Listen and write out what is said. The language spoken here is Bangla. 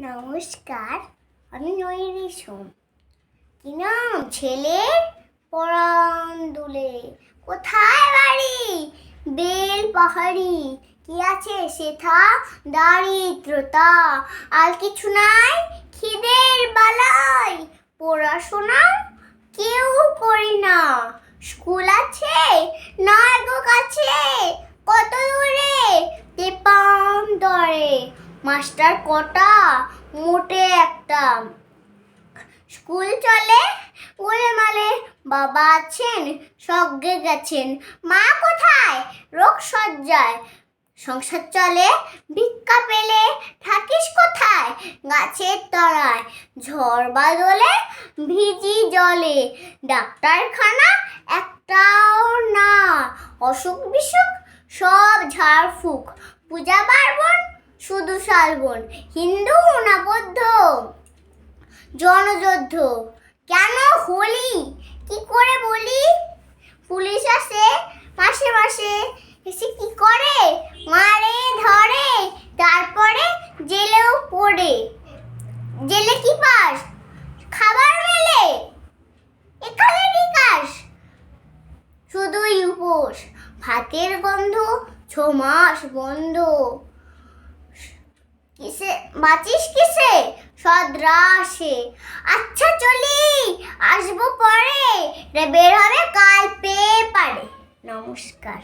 নমস্কার, আমি নয়রি সোম। কি নাম ছেলের পরাণ দুলে কোথায় বাড়ি? বেল পাহাড়ি। কি আছে সেথা? দারিদ্রতা। আর কিছু নাই? খিদের বালাই। পড়াশোনা কেউ করি না। স্কুল আছে? নয় গো কাছে? মাস্টার, কটা? মোটে একটা। স্কুল চলে গোলেমালে বাবা আছেন, সজ্ঞে গেছেন। মা কোথায়? রোগ সজ্জায় সংসার চলে, ভিক্ষা পেলে থাকিস কোথায়? গাছের তলায়। ঝড় বাদলে ভিজি জলে। ডাক্তারখানা একটাও না। অসুখ বিসুখ সব ঝাড়ফুঁক। পূজা পার্বণ শুধু শালবন, হিন্দু না বৌদ্ধ? জনযুদ্ধ। কেন হোলি? কি করে বলি? পুলিশ আসে মাসে মাসে, এসে কি করে? মারে, ধরে, তারপরে জেলেও পড়ে। জেলে কি পাস? খাবার মেলে। এখানে বিকাশ শুধুই উপোস। ভাতের গন্ধ ছ মাস বন্ধ। কিসে? বাঁচিস কিসে? সদ্রাসে আচ্ছা চলি। আসব পরে। বের হবে কাল পেয়ে পারে নমস্কার।